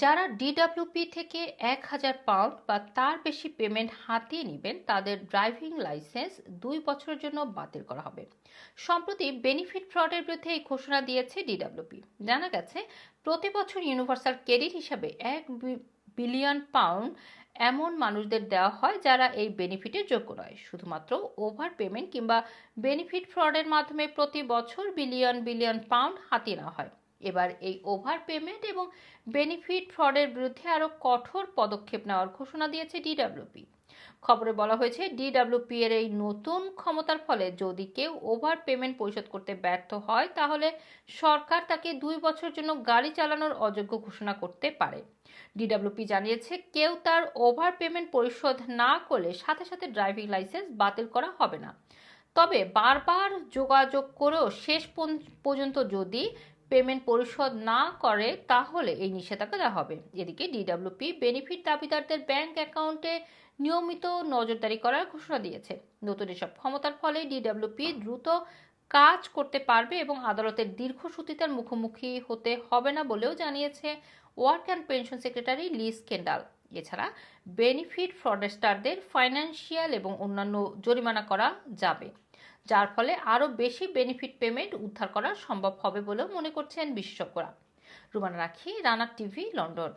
যারা ডিডব্লিউপি থেকে এক হাজার পাউন্ড বা তার বেশি পেমেন্ট হাতিয়ে নেবেন, তাদের ড্রাইভিং লাইসেন্স দুই বছরের জন্য বাতিল করা হবে। সম্প্রতি বেনিফিট ফ্রডের বিরুদ্ধে এই ঘোষণা দিয়েছে ডিডব্লিউপি জানা গেছে, প্রতি বছর ইউনিভার্সাল ক্রেডিট হিসাবে এক বিলিয়ন পাউন্ড এমন মানুষদের দেওয়া হয় যারা এই বেনিফিটের যোগ্য নয়। শুধুমাত্র ওভার পেমেন্ট কিংবা বেনিফিট ফ্রডের মাধ্যমে প্রতি বছর বিলিয়ন বিলিয়ন পাউন্ড হাতিয়ে নেওয়া হয়। এবার এই ওভার পেমেন্ট এবং বেনিফিট ফ্রডের বিরুদ্ধে আরও কঠোর পদক্ষেপ নেওয়ার ঘোষণা দিয়েছে ডিডাব্লিউপি খবরে বলা হয়েছে ডিডব্লিউপি এর এই নতুন ক্ষমতার ফলে যদি কেউ ওভার পেমেন্ট পরিশোধ করতে ব্যর্থ হয়, তাহলে সরকার তাকে দুই বছরের জন্য গাড়ি চালানোর অযোগ্য ঘোষণা করতে পারে। ডিডাব্লিউপি জানিয়েছে, কেউ তার ওভার পেমেন্ট পরিশোধ না করলে সাথে সাথে ড্রাইভিং লাইসেন্স বাতিল করা হবে না। তবে বারবার যোগাযোগ করেও শেষ পর্যন্ত যদি পেমেন্ট পরিশোধ না করে, তাহলে এই নিষেধাজ্ঞা দেওয়া হবে। এদিকে ডিডব্লিউপি বেনিফিট দাবিদারদের ব্যাংক অ্যাকাউন্টে নিয়মিত নজরদারি করার ঘোষণা দিয়েছে। নতুন এসব ক্ষমতার ফলে ডিডব্লিউপি দ্রুত কাজ করতে পারবে এবং আদালতের দীর্ঘসূত্রিতার মুখোমুখি হতে হবে না বলেও জানিয়েছে work and pension secretary Liz Kendall এছাড়া বেনিফিট ফ্রডেস্টারদের ফাইন্যান্সিয়াল এবং অন্যান্য জরিমানা করা যাবে। যার ফলে আরও বেশি বেনিফিট পেমেন্ট উদ্ধার করা সম্ভব হবে বলেও মনে করছেন বিশেষজ্ঞরা। রুমানা রাখি রানার টিভি, লন্ডন।